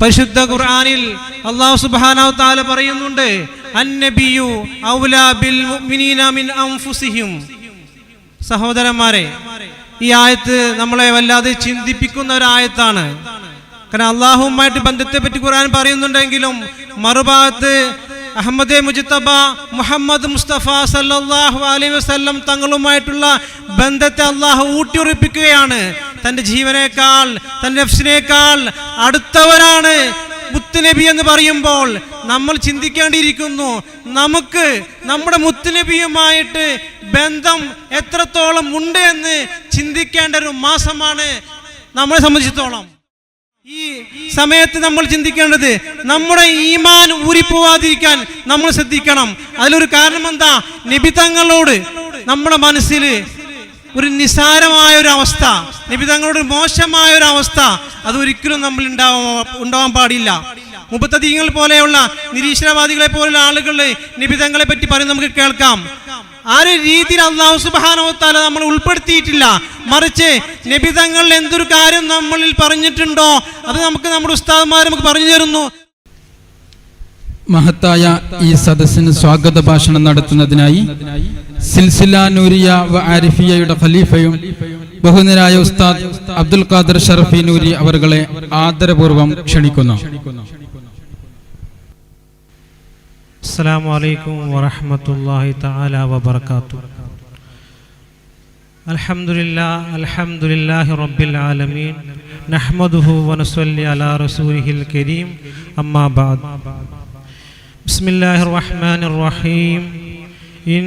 പരിശുദ്ധ ഖുർആനിൽ അള്ളാഹു തആല പറയുന്നുണ്ട് ഔലാ ബിൽ മിൻ സഹോദരന്മാരെ ഈ ആയത്ത് നമ്മളെ വല്ലാതെ ചിന്തിപ്പിക്കുന്ന ഒരു ആയത്താണ്. കാരണം അള്ളാഹുവുമായിട്ട് ബന്ധത്തെ പറ്റി ഖുർആൻ പറയുന്നുണ്ടെങ്കിലും മറുഭാഗത്ത് അഹമ്മദ് മുജിത്തബ മുഹമ്മദ് മുസ്തഫ സല്ലാഹു അലൈഹി വസല്ലം തങ്ങളുമായിട്ടുള്ള ബന്ധത്തെ അള്ളാഹു ഊട്ടിയുറപ്പിക്കുകയാണ്. തന്റെ ജീവനേക്കാൾ തന്റെ നഫ്സിനേക്കാൾ അടുത്തവരാണ് മുത്തുനബി എന്ന് പറയുമ്പോൾ. നമ്മൾ ചിന്തിക്കേണ്ടിയിരിക്കുന്നു നമുക്ക് നമ്മുടെ മുത്തുനബിയുമായിട്ട് ബന്ധം എത്രത്തോളം ഉണ്ട് എന്ന് ചിന്തിക്കേണ്ട ഒരു മാസമാണ് നമ്മളെ സംബന്ധിച്ചിടത്തോളം. ഈ സമയത്ത് നമ്മൾ ചിന്തിക്കേണ്ടത് നമ്മുടെ ഈമാൻ ഊരിപ്പോവാതിരിക്കാൻ നമ്മൾ ശ്രദ്ധിക്കണം. അതിലൊരു കാരണം എന്താ? നിബിതങ്ങളോട് നമ്മുടെ മനസ്സിൽ ഒരു നിസാരമായ ഒരു അവസ്ഥ നിബിതങ്ങളുടെ തങ്ങളോട് മോശമായ ഒരു അവസ്ഥ അത് ഒരിക്കലും നമ്മൾ ഉണ്ടാവാൻ ഉണ്ടാവാൻ പാടില്ല. മുപ്പത്തധികങ്ങൾ പോലെയുള്ള നിരീശ്വരവാദികളെ പോലുള്ള ആളുകളെ നിബിതങ്ങളെ പറ്റി പറഞ്ഞ് നമുക്ക് കേൾക്കാം. ആ ഒരു രീതിയിൽ അള്ളാഹു സുബാനോത്താല നമ്മൾ ഉൾപ്പെടുത്തിയിട്ടില്ല. മറിച്ച് നിബിതങ്ങൾ എന്തൊരു കാര്യം നമ്മളിൽ പറഞ്ഞിട്ടുണ്ടോ അത് നമുക്ക് നമ്മുടെ ഉസ്താദ്മാർ നമുക്ക് പറഞ്ഞു തരുന്നു. മഹത്തായ ഈ സദസ്സിന് സ്വാഗത ഭാഷണം നടത്തുന്നതിനായി സിൽസില നൂരിയ വ ആരിഫിയയുടെ ഖലീഫയും ബഹുനരായ ഉസ്താദ് അബ്ദുൽ ഖാദർ ഷറഫി നൂരി അവരെ ആദരപൂർവം ക്ഷണിക്കുന്നു. അസ്സലാമു അലൈക്കും വറഹ്മത്തുള്ളാഹി തആല വബറകാത്തു അൽഹംദുലില്ലാ അൽഹംദുലില്ലാഹി റബ്ബിൽ ആലമീൻ. നഹ്മദുഹു വനസ്വല്ലി അലാ റസൂലിഹിൽ കരീം. അമ്മാ ബഅദ് ബിസ്മില്ലാഹിർ റഹ്മാനിർ റഹീം. ഇൻ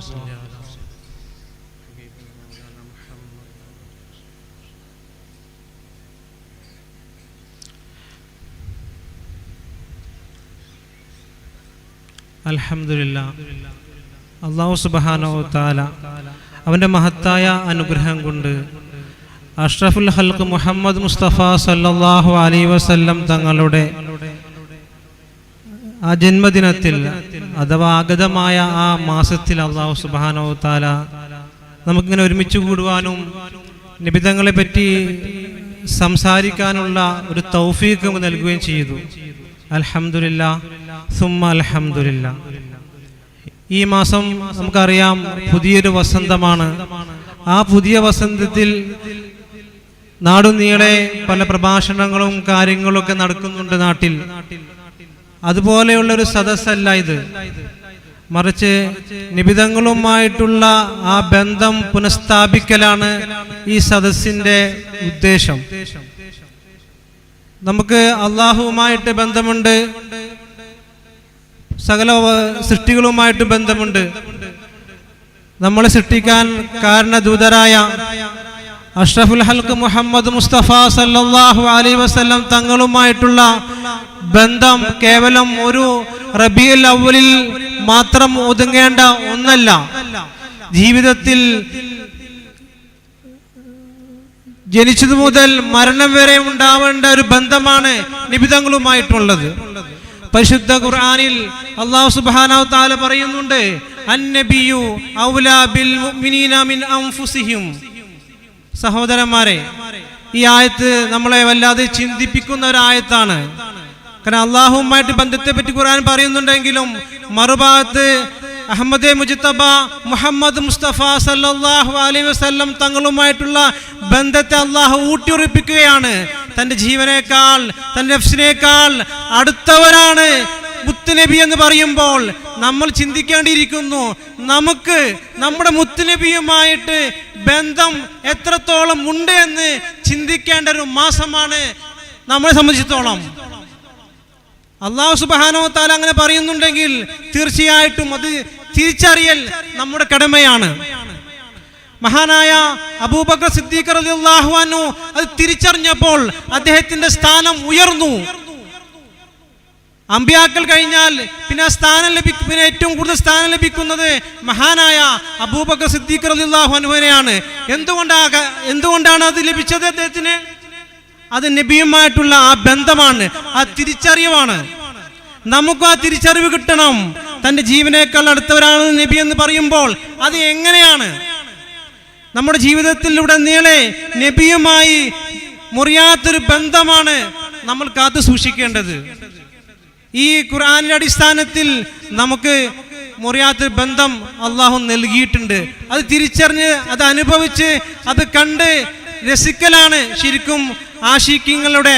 അൽഹംദുലില്ല. അള്ളാഹു സുബാനോ താല അവന്റെ മഹത്തായ അനുഗ്രഹം കൊണ്ട് അഷ്റഫുൽ ഹൽക്ക് മുഹമ്മദ് മുസ്തഫ സല്ലല്ലാഹു അലൈ വസല്ലം തങ്ങളുടെ ആ ജന്മദിനത്തിൽ അഥവാ ആഗതമായ ആ മാസത്തിൽ അള്ളാഹു സുബാനോ താല നമുക്കിങ്ങനെ ഒരുമിച്ച് കൂടുവാനും നിബിതങ്ങളെ പറ്റി സംസാരിക്കാനുള്ള ഒരു തൗഫീഖ് നൽകുകയും ചെയ്തു. അൽഹംദുലില്ല. അൽഹംദുലില്ല. ഈ മാസം നമുക്കറിയാം പുതിയൊരു വസന്തമാണ്. ആ പുതിയ വസന്തത്തിൽ നാടുനീളെ പല പ്രഭാഷണങ്ങളും കാര്യങ്ങളും ഒക്കെ നടക്കുന്നുണ്ട് നാട്ടിൽ. അതുപോലെയുള്ള ഒരു സദസ്സല്ല ഇത്. മറിച്ച് നിബിതങ്ങളുമായിട്ടുള്ള ആ ബന്ധം പുനഃസ്ഥാപിക്കലാണ് ഈ സദസ്സിന്റെ ഉദ്ദേശം. നമുക്ക് അള്ളാഹുവുമായിട്ട് ബന്ധമുണ്ട്. സകല സൃഷ്ടികളുമായിട്ട് ബന്ധമുണ്ട്. നമ്മളെ സൃഷ്ടിക്കാൻ കാരണദൂതരായ അഷ്റഫുൽ ഹൽക്ക് മുഹമ്മദ് മുസ്തഫ സല്ലാഹു അലൈഹി വസ്ലം തങ്ങളുമായിട്ടുള്ള ബന്ധം കേവലം ഒരു റബിയുൽ അവലിൽ മാത്രം ഒതുങ്ങേണ്ട ഒന്നല്ല. ജീവിതത്തിൽ ജനിച്ചതു മുതൽ മരണം വരെ ഉണ്ടാവേണ്ട ഒരു ബന്ധമാണ് നിബിതങ്ങളുമായിട്ടുള്ളത്. പരിശുദ്ധ ഖുർആനിൽ അള്ളാഹു തആല പറയുന്നുണ്ട് ഔലാ ബിൽ മിൻ സഹോദരന്മാരെ ഈ ആയത്ത് നമ്മളെ വല്ലാതെ ചിന്തിപ്പിക്കുന്ന ഒരു ആയത്താണ് കാരണം അള്ളാഹുവുമായിട്ട് ബന്ധത്തെ പറ്റി ഖുർആൻ പറയുന്നുണ്ടെങ്കിലും മറുഭാഗത്ത് അഹമ്മദ് മുജിത്തബ മുഹമ്മദ് മുസ്തഫ സല്ലാഹു അലൈഹി വസല്ലം തങ്ങളുമായിട്ടുള്ള ബന്ധത്തെ അള്ളാഹു ഊട്ടിയുറപ്പിക്കുകയാണ്. തന്റെ ജീവനേക്കാൾ തന്റെ നഫ്സിനേക്കാൾ അടുത്തവരാണ് മുത്തുനബി എന്ന് പറയുമ്പോൾ. നമ്മൾ ചിന്തിക്കേണ്ടിയിരിക്കുന്നു നമുക്ക് നമ്മുടെ മുത്തുനബിയുമായിട്ട് ബന്ധം എത്രത്തോളം ഉണ്ട് എന്ന് ചിന്തിക്കേണ്ട ഒരു മാസമാണ് നമ്മളെ സംബന്ധിച്ചിടത്തോളം. അള്ളാഹു സുബാനോ താല അങ്ങനെ പറയുന്നുണ്ടെങ്കിൽ തീർച്ചയായിട്ടും അത് തിരിച്ചറിയൽ നമ്മുടെ കടമയാണ്. മഹാനായ അബൂബക്കർ സിദ്ദീഖർ അൻഹു അത് തിരിച്ചറിഞ്ഞപ്പോൾ അദ്ദേഹത്തിന്റെ സ്ഥാനം ഉയർന്നു. അമ്പിയാക്കൾ കഴിഞ്ഞാൽ പിന്നെ സ്ഥാനം ലഭിക്കും പിന്നെ ഏറ്റവും കൂടുതൽ സ്ഥാനം ലഭിക്കുന്നത് മഹാനായ അബൂബക്കർ സിദ്ദീഖ് റളിയല്ലാഹു അൻഹുവിനെയാണ്. എന്തുകൊണ്ടാ എന്തുകൊണ്ടാണ് അത് ലഭിച്ചത് അദ്ദേഹത്തിന്? അത് നബിയുമായിട്ടുള്ള ആ ബന്ധമാണ് ആ തിരിച്ചറിവാണ്. നമുക്ക് ആ തിരിച്ചറിവ് കിട്ടണം. തന്റെ ജീവനേക്കാൾ അടുത്തവരാണ് നബി എന്ന് പറയുമ്പോൾ അത് എങ്ങനെയാണ്? നമ്മുടെ ജീവിതത്തിലൂടെ നീളെ നബിയുമായി മുറിയാത്തൊരു ബന്ധമാണ് നമ്മൾ കാത്തു സൂക്ഷിക്കേണ്ടത്. ഈ ഖുർആാനിന്റെ അടിസ്ഥാനത്തിൽ നമുക്ക് മുറിയാത്തൊരു ബന്ധം അള്ളാഹു നൽകിയിട്ടുണ്ട്. അത് തിരിച്ചറിഞ്ഞ് അത് അനുഭവിച്ച് അത് കണ്ട് രസിക്കലാണ് ശരിക്കും ആശിക്യങ്ങളുടെ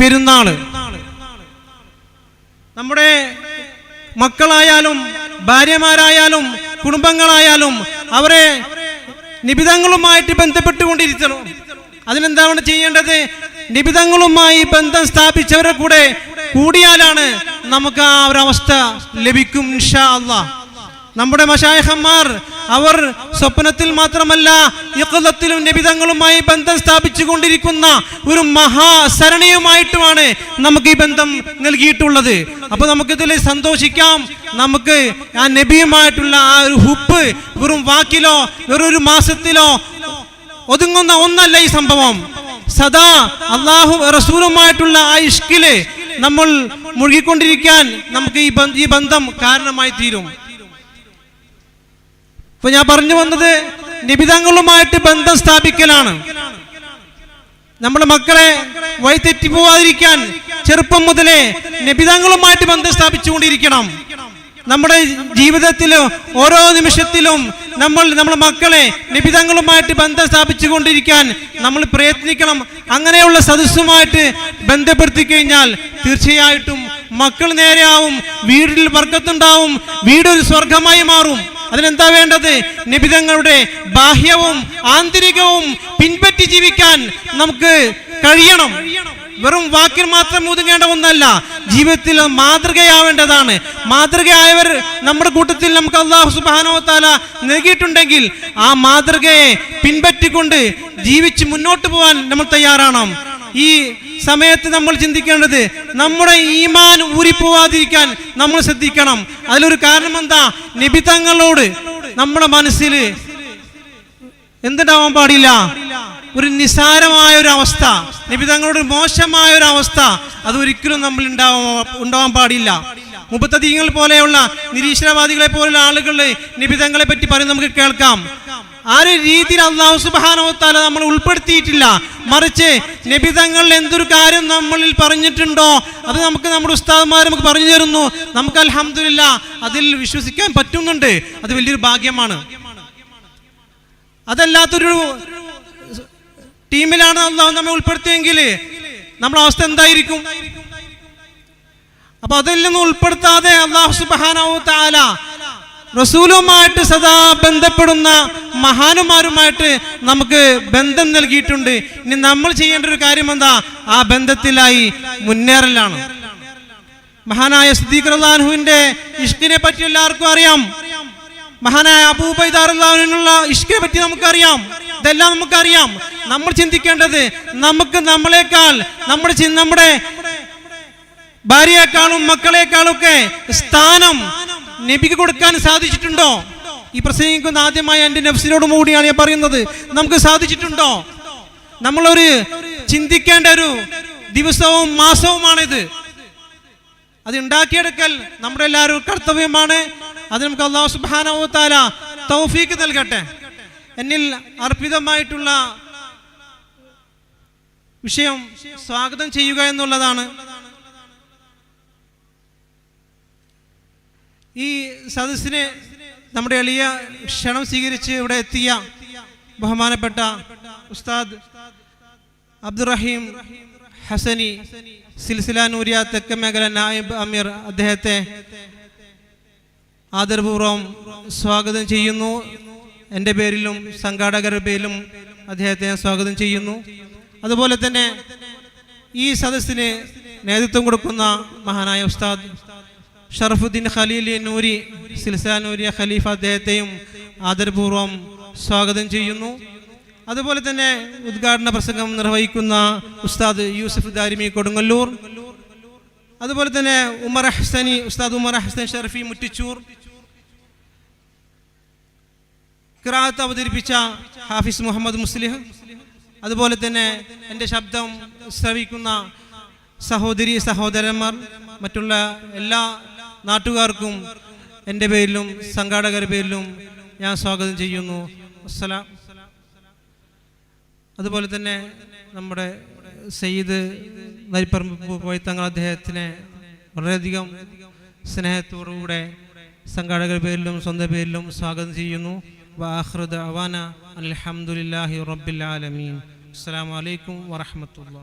പെരുന്നാൾ. നമ്മുടെ മക്കളായാലും ഭാര്യമാരായാലും കുടുംബങ്ങളായാലും അവരെ നിബിതങ്ങളുമായിട്ട് ബന്ധപ്പെട്ടുകൊണ്ടിരിക്കണം അതിനെന്താണ് ചെയ്യേണ്ടത്? നിബിതങ്ങളുമായി ബന്ധം സ്ഥാപിച്ചവരെ കൂടെ കൂടിയാലാണ് നമുക്ക് ആ ഒരു അവസ്ഥ ലഭിക്കും ഇൻഷാ അള്ളാ. നമ്മുടെ മഷായഹന്മാർ അവർ സ്വപ്നത്തിൽ മാത്രമല്ല യക്കലത്തിലും നിബിതങ്ങളുമായി ബന്ധം സ്ഥാപിച്ചു കൊണ്ടിരിക്കുന്ന ഒരു മഹാസരണിയുമായിട്ടുമാണ് നമുക്ക് ഈ ബന്ധം നൽകിയിട്ടുള്ളത്. അപ്പൊ നമുക്കിതിൽ സന്തോഷിക്കാം. നമുക്ക് ആ നബിയുമായിട്ടുള്ള ആ ഒരു ഹുപ്പ് വെറും വാക്കിലോ വെറൊരു മാസത്തിലോ ഒതുങ്ങുന്ന ഒന്നല്ല ഈ സംഭവം. സദാ അള്ളാഹു റസൂലുമായിട്ടുള്ള ആ ഇഷ്കിൽ നമ്മൾ മുഴുകിക്കൊണ്ടിരിക്കാൻ നമുക്ക് ഈ ബന്ധം കാരണമായി തീരും. ഇപ്പൊ ഞാൻ പറഞ്ഞു വന്നത് നിബിതങ്ങളുമായിട്ട് ബന്ധം സ്ഥാപിക്കലാണ്. നമ്മുടെ മക്കളെ വഴിതെറ്റി പോവാതിരിക്കാൻ ചെറുപ്പം മുതലേ നിബിതങ്ങളുമായിട്ട് ബന്ധം സ്ഥാപിച്ചുകൊണ്ടിരിക്കണം. നമ്മുടെ ജീവിതത്തിലും ഓരോ നിമിഷത്തിലും നമ്മൾ നമ്മുടെ മക്കളെ നിബിതങ്ങളുമായിട്ട് ബന്ധം സ്ഥാപിച്ചുകൊണ്ടിരിക്കാൻ നമ്മൾ പ്രയത്നിക്കണം. അങ്ങനെയുള്ള സദസ്സുമായിട്ട് ബന്ധപ്പെടുത്തി കഴിഞ്ഞാൽ തീർച്ചയായിട്ടും മക്കൾ നേരെയാവും വീടിൽ വർക്കത്തുണ്ടാവും വീടൊരു സ്വർഗമായി മാറും. അതിനെന്താ വേണ്ടത്? നിബിതങ്ങളുടെ ബാഹ്യവും ആന്തരികവും പിൻപറ്റി ജീവിക്കാൻ നമുക്ക് കഴിയണം. വെറും വാക്കിൽ മാത്രം ഒതുങ്ങേണ്ട ഒന്നല്ല ജീവിതത്തിൽ മാതൃകയാവേണ്ടതാണ്. മാതൃകയായവർ നമ്മുടെ കൂട്ടത്തിൽ നമുക്ക് അള്ളാഹു താല നൽകിയിട്ടുണ്ടെങ്കിൽ ആ മാതൃകയെ പിൻപറ്റിക്കൊണ്ട് ജീവിച്ച് മുന്നോട്ട് പോകാൻ നമ്മൾ തയ്യാറാണ്. ഈ സമയത്ത് നമ്മൾ ചിന്തിക്കേണ്ടത് നമ്മുടെ ഈമാൻ ഊരിപ്പോവാതിരിക്കാൻ നമ്മൾ ശ്രദ്ധിക്കണം. അതിലൊരു കാരണം എന്താ? നിബിതങ്ങളോട് നമ്മുടെ മനസ്സിൽ എന്തുണ്ടാവാൻ പാടില്ല? ഒരു നിസാരമായ ഒരു അവസ്ഥ നിബിതങ്ങളുടെ മോശമായ ഒരു അവസ്ഥ അത് ഒരിക്കലും നമ്മൾ ഉണ്ടാവാൻ ഉണ്ടാവാൻ പാടില്ല. മുപ്പത്തധികങ്ങൾ പോലെയുള്ള നിരീശ്വരവാദികളെ പോലുള്ള ആളുകൾ നിബിതങ്ങളെ പറ്റി പറയും നമുക്ക് കേൾക്കാം. ആ ഒരു രീതിയിൽ അള്ളാഹു സുബാനോത്താല നമ്മൾ ഉൾപ്പെടുത്തിയിട്ടില്ല. മറിച്ച് നിബിതങ്ങൾ എന്തൊരു കാര്യം നമ്മളിൽ പറഞ്ഞിട്ടുണ്ടോ അത് നമുക്ക് നമ്മുടെ ഉസ്താദ്മാർ നമുക്ക് പറഞ്ഞു തരുന്നു. നമുക്ക് അലഹമില്ല അതിൽ വിശ്വസിക്കാൻ പറ്റുന്നുണ്ട്. അത് വലിയൊരു ഭാഗ്യമാണ്. അതല്ലാത്തൊരു ടീമിലാണ് അള്ളാഹു നമ്മെ ഉൾപ്പെടുത്തിയെങ്കിൽ നമ്മുടെ അവസ്ഥ എന്തായിരിക്കും? അപ്പൊ അതിൽ നിന്ന് ഉൾപ്പെടുത്താതെ അള്ളാഹു സുബാനാവു താല റസൂലുമായിട്ട് സദാ ബന്ധപ്പെടുന്ന മഹാനുമാരുമായിട്ട് നമുക്ക് ബന്ധം നൽകിയിട്ടുണ്ട്. ഇനി നമ്മൾ ചെയ്യേണ്ട ഒരു കാര്യം എന്താ? ആ ബന്ധത്തിലായി മുന്നേറലാണ്. മഹാനായ സിദ്ദീഖ് ഇഷ്കിനെ പറ്റി എല്ലാവർക്കും അറിയാം. മഹാനായ അബൂബൈദാറുള്ള ഇഷ്കിനെ പറ്റി നമുക്കറിയാം. ഇതെല്ലാം നമുക്കറിയാം. നമ്മൾ ചിന്തിക്കേണ്ടത് നമുക്ക് നമ്മളെക്കാൾ നമ്മുടെ നമ്മുടെ ഭാര്യയെക്കാളും മക്കളെക്കാളും ഒക്കെ സ്ഥാനം നബിക്ക് കൊടുക്കാൻ സാധിച്ചിട്ടുണ്ടോ? ഈ പ്രസംഗിക്കുന്ന ആദ്യമായി എന്റെ നഫ്സിനോടും കൂടിയാണ് ഞാൻ പറയുന്നത്. നമുക്ക് സാധിച്ചിട്ടുണ്ടോ? നമ്മളൊരു ചിന്തിക്കേണ്ട ഒരു ദിവസവും മാസവുമാണിത്. അത് ഉണ്ടാക്കിയെടുക്കൽ നമ്മുടെ എല്ലാവരും കർത്തവ്യമാണ്. അത് നമുക്ക് അള്ളാഹു സുബാനവത്താല തൗഫീക്ക് നൽകട്ടെ. എന്നിൽ അർപ്പിതമായിട്ടുള്ള വിഷയം സ്വാഗതം ചെയ്യുക എന്നുള്ളതാണ്. ഈ സദസ്സിനെ നമ്മുടെ എളിയ ക്ഷണം സ്വീകരിച്ച് ഇവിടെ എത്തിയ ബഹുമാനപ്പെട്ട ഉസ്താദ് അബ്ദുറഹീം ഹസനി സിൽസില നൂരിയ തെക്കൻ മേഖല നായിബ് അമീർ അദ്ദേഹത്തെ ആദരപൂർവം സ്വാഗതം ചെയ്യുന്നു. എന്റെ പേരിലും സംഘാടകരുടെ പേരിലും അദ്ദേഹത്തെ സ്വാഗതം ചെയ്യുന്നു. അതുപോലെ തന്നെ ഈ സദസ്സിന് നേതൃത്വം കൊടുക്കുന്ന മഹാനായ ഉസ്താദ് ഷറഫുദ്ദീൻ ഖലീലി നൂരി സിൽസില നൂരിയ ഖലീഫ അദ്ദേഹത്തെയും ആദരപൂർവം സ്വാഗതം ചെയ്യുന്നു. അതുപോലെ തന്നെ ഉദ്ഘാടന പ്രസംഗം നിർവഹിക്കുന്ന ഉസ്താദ് യൂസഫ് ദാരിമി കൊടുങ്ങല്ലൂർ. അതുപോലെ തന്നെ ഉമർ ഹസനി ഉസ്താദ് ഉമർ ഹസൻ ഷർഫി മുറ്റിച്ചൂർ. ക്രാത്ത് അവതരിപ്പിച്ച ഹാഫിസ് മുഹമ്മദ് മുസ്ലിഹ്. അതുപോലെ തന്നെ എന്റെ ശബ്ദം ശ്രവിക്കുന്ന സഹോദരി സഹോദരന്മാർ മറ്റുള്ള എല്ലാ നാട്ടുകാർക്കും എന്റെ പേരിലും സംഘാടകരുടെ പേരിലും ഞാൻ സ്വാഗതം ചെയ്യുന്നു. അസ്സലാം അതുപോലെ തന്നെ നമ്മുടെ സയ്യിദ് നരിപ്പറമ്പ് പോയി തങ്ങൾ അദ്ദേഹത്തിനെ വളരെയധികം സ്നേഹത്തോടുകൂടെ സംഘാടകരുടെ പേരിലും സ്വന്തം പേരിലും സ്വാഗതം ചെയ്യുന്നു. വാഹൃദ് അവാന അലഹമുല്ലാഹി റബ്ബിൽ ആലമീൻ. അസ്സാം വലൈക്കും വറഹമത്തുള്ള